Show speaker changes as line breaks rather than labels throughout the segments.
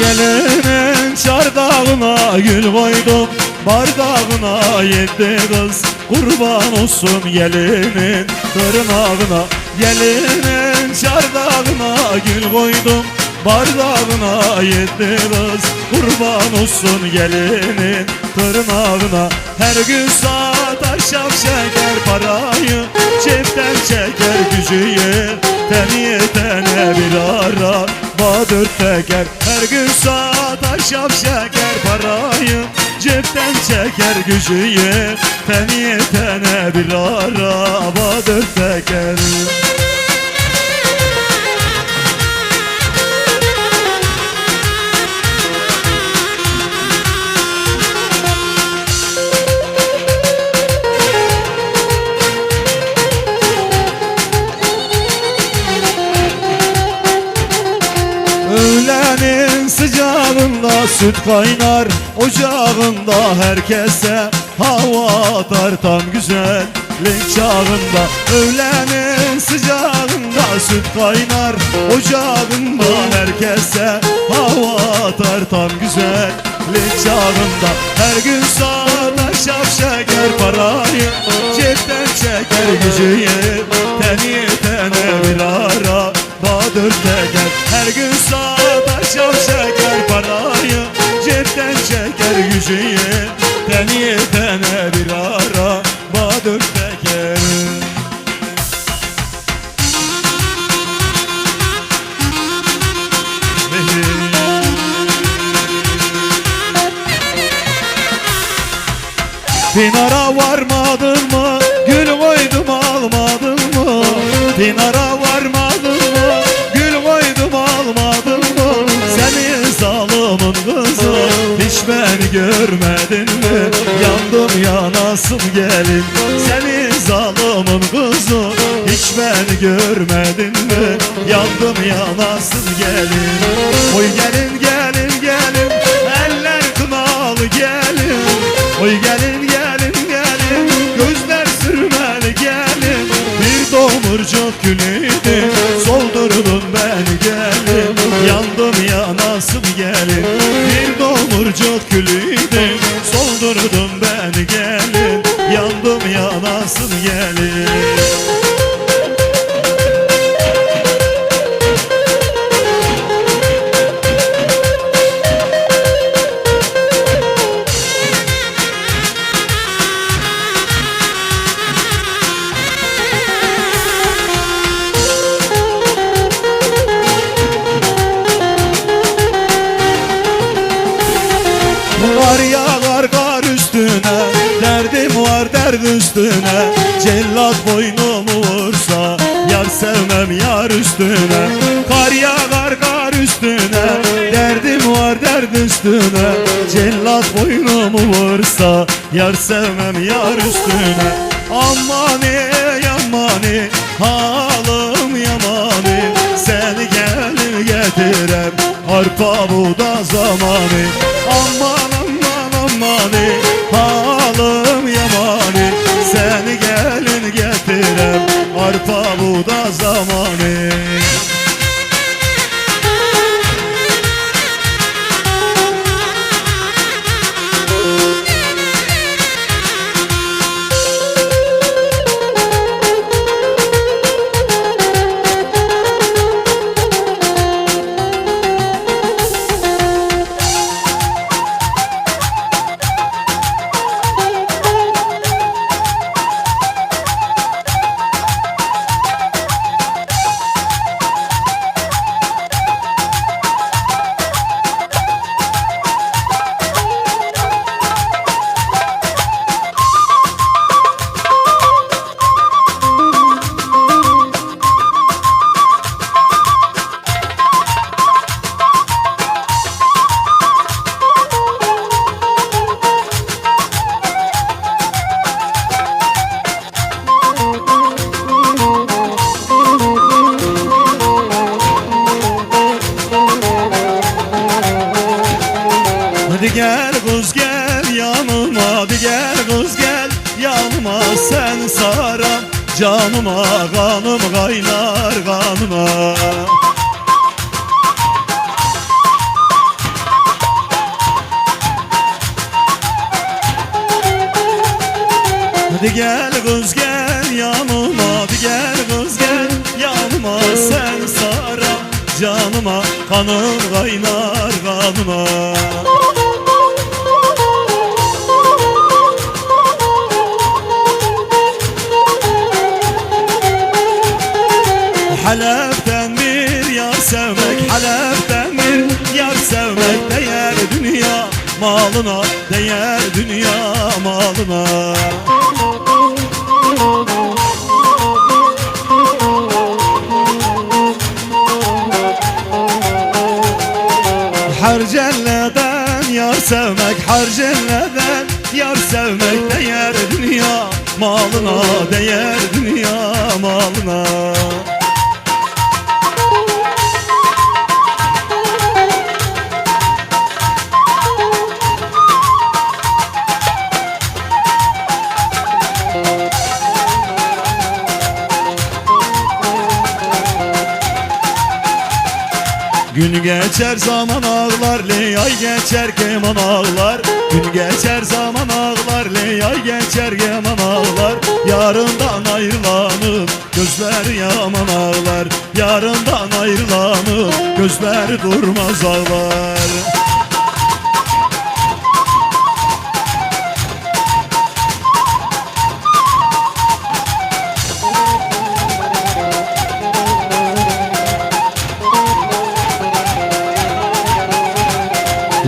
Gelinin çardağına gül koydum. Bardağına yetti kız Kurban olsun gelinin tırnağına. Gelinin çardağına gül koydum. Bardağına yetti kız Kurban olsun gelinin tırnağına. Her gün saat akşam şeker parayı Cepten çeker gücü yeten yetene bir ara Badır teker her gün saat akşam şeker. Parayı Cepten çeker gücü yeten yetene bir ara Badır teker Öğlenin sıcağında süt kaynar Ocağında herkese hava atar tam güzellik çağında. Öğlenin sıcağında süt kaynar Ocağında herkese hava atar tam güzellik çağında. Her gün saat akşam şeker parayı Cepten çeker gücü yeten yetene bir ara Badır teker. Her gün saat akşam şeker parayı Cepten çeker gücü yeten yetene bir ara yanasım gelin Seni zalımın kızı Hiç beni görmedin mi? Yandım yanasım gelin Oy gelin gelin gelin. Eller kınalı gelin. Oy gelin Cellat boynumu vursa Yar sevmem yar üstüne. Amani yamani Halım yamani. Seni gelin getirem Arpa buğda zamanı Aman aman aman Halım yamani. Seni gelin getirem Arpa buğda zamanı Hadi gel kız gel yanıma Hadi gel kız gel yanıma. Sen sara canıma Kanın kaynar kanıma. Halep'ten bir yar sevmek Halep'ten bir yar sevmek Değer dünya malına Değer dünya malına Sevmek Harcelleden yar sevmek Değer dünya malına Değer dünya malına Gün geçer zaman ağlar ley ay geçer keman ağlar. Gün geçer zaman ağlar ley ay geçer keman ağlar. Yarından ayrılanın gözler yaman ağlar. Yarından ayrılanın gözler durmaz ağlar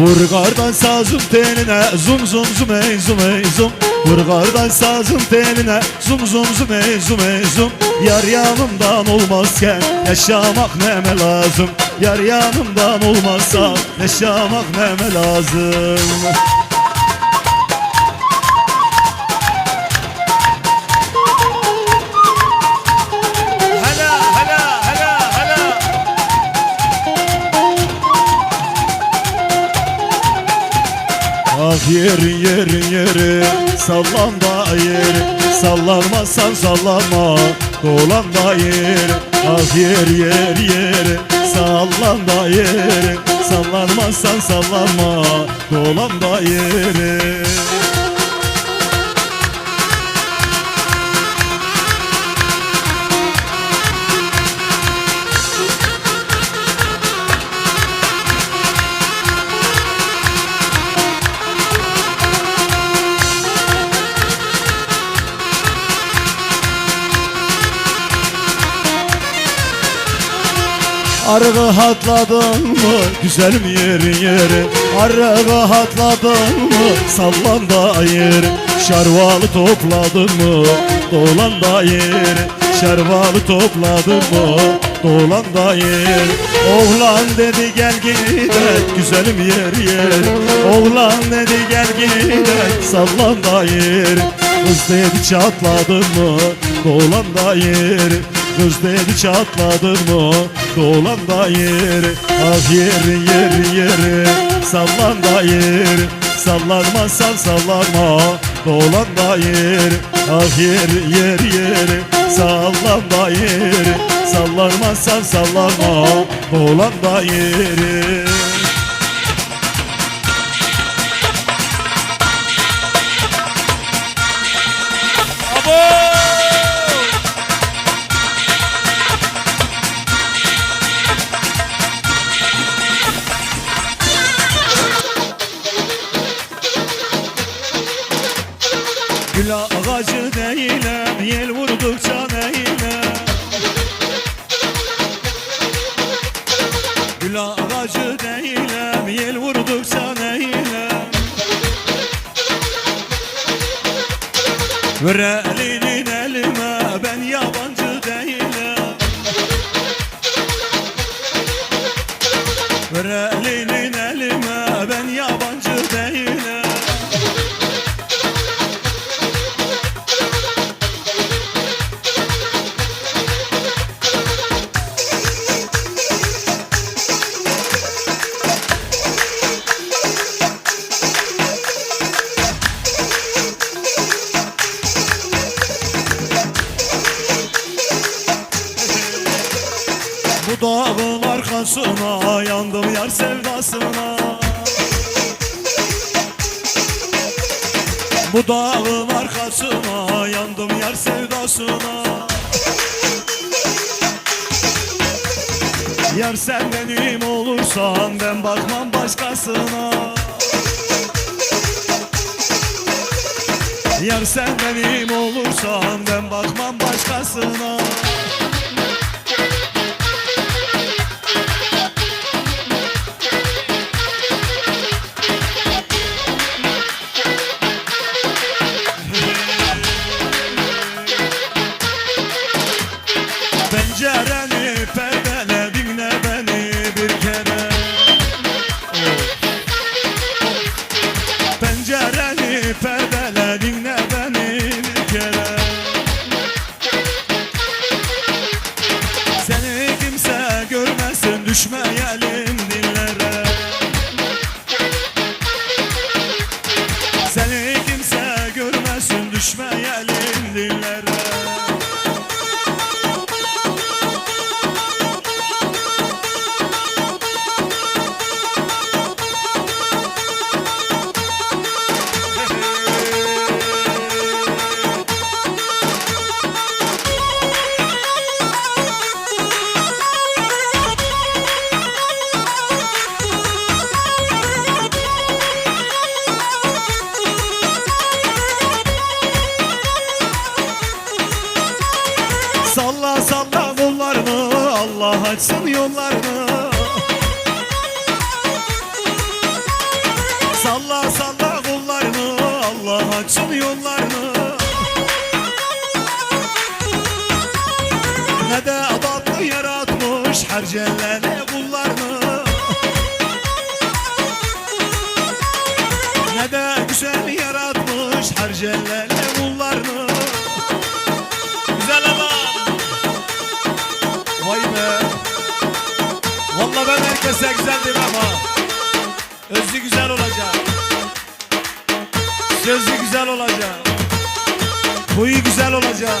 Vur kardan sazın teline zum zum zum ey zum ey zum. Vur kardan sazın teline zum zum zum ey zum ey zum. Yar yanımdan olmazken yaşamak neme lazım? Yar yanımdan olmazsa yaşamak neme lazım Yerin yerin yeri Sallan da yeri Sallanmazsan sallanma Dolan da yeri Ah yer yer yeri Sallan da yeri Sallanmazsan sallanma Dolan da yeri Arı hatladın mı? Güzelim yerin yeri. Arı hatladın mı? Sallan da yeri Şarvalı topladın mı? Dolan da yeri Şarvalı topladın mı? Dolan da yeri Oğlan dedi gel gidelim. Güzelim yer yer. Oğlan dedi gel gidelim. Sallan da yeri Kız dedi çatladın mı? Dolan da yeri Dedi çatladın mı? Dolan da yeri Ah yeri yeri yeri. Sallan da yeri Sallanmazsan sallanma. Dolan da yeri Ah yeri yeri yeri. Sallan da yeri Sallanmazsan sallanma. Dolan da yeri Gül ağacı değilim Yel vurdukça neylem Gül ağacı değilim Yel vurdukça neylem Ver başkasına. Yar sen benim olursan ben bakmam başkasına cellene kullarını Güzel adam Vay be. Vallahi ben herkese güzel demem ha. Özü güzel olacak. Sözü güzel olacak. Huyu güzel olacak.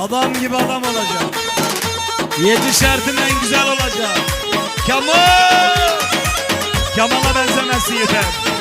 Adam gibi adam olacak. Yedi şartın en güzel olacak. Kemal! Kemal'a benzemezsin yeter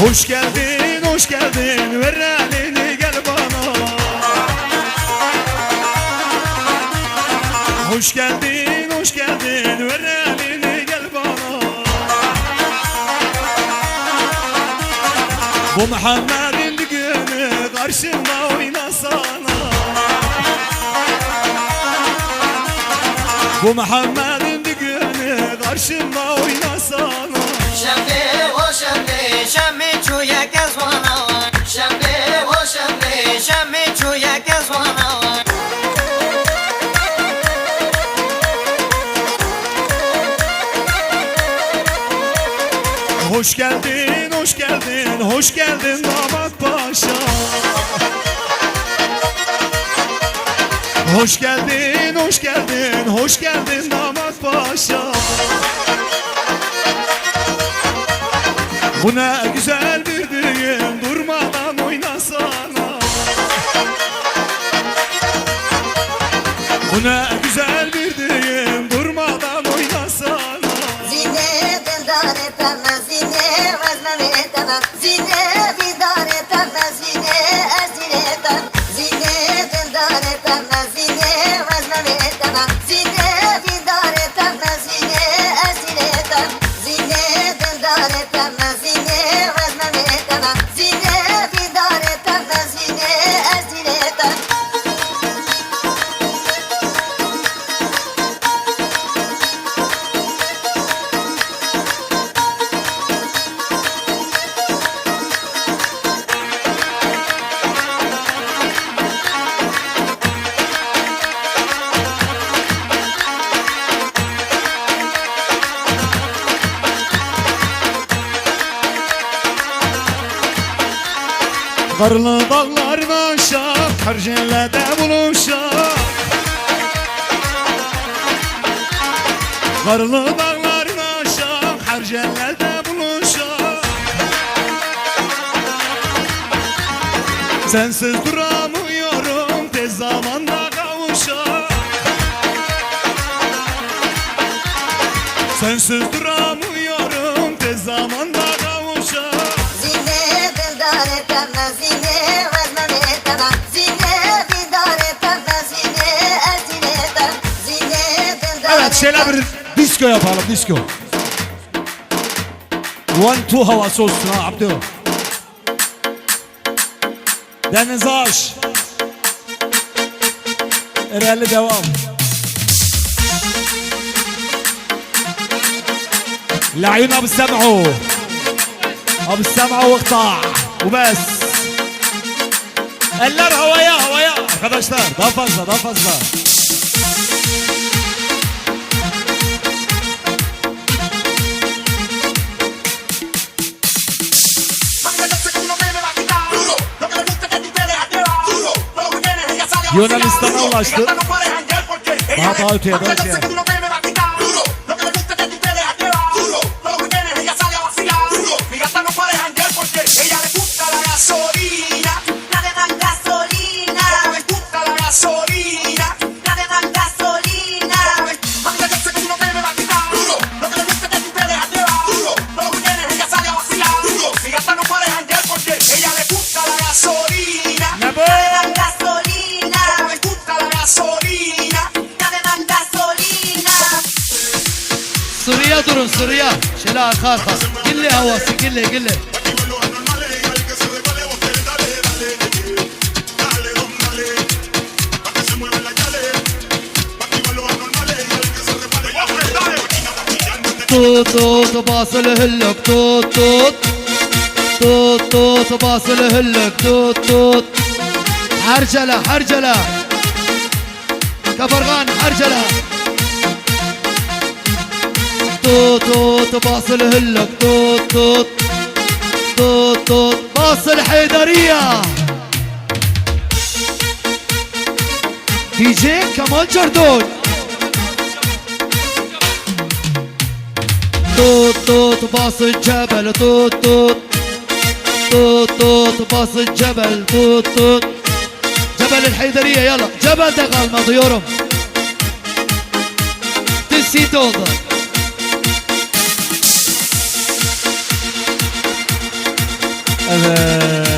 Hoş geldin, hoş geldin, ver elini gel bana. Hoş geldin, hoş geldin, ver elini gel bana. Bu Muhammed'in düğünü karşımda oynasana Bu Muhammed'in düğünü karşımda oynasana Hoş geldin, hoş geldin, hoş geldin damat paşa. Hoş geldin, hoş geldin, hoş geldin damat paşa. Bu ne güzel bir düğün, durmadan oynasana. Bu ne güzel bir düğün, durmadan oynasana.
Zine dildar etemez, vida, vida, vida.
Karlı dağların aşağı Karjellede buluşak Karlı dağların aşağı Karjellede buluşak Sensiz duramıyorum Tez zamanda kavuşak Sensiz duramıyorum Tez zamanda kavuşak
Zine dildar etemem
şöyle bir disco yapalım disco. One two havası olsun ha Abdü. Deniz Aş. Erelli devam. العيون ابو السمعوا ابو السمعوا واقطع وبس Eller havaya havaya arkadaşlar daha fazla daha fazla. Yunanistan'a ulaştı. Daha daha öteye, daha öteye.
Sıraya durun sıraya. Şöyle arka arka. Gille havası gille gille. Tut tut basılı hüllük tut tut Tut tut basılı hüllük tut tut Hercele hercele Kabargan hercele توت توت باصل هلك توت توت توت توت باصل حيدرية. دي جي كمال جردون توت توت باصل جبل توت توت توت توت باصل جبل توت توت. جبل الحيدرية يلا. جبل غالمة yorum Tüsi oldu Evet.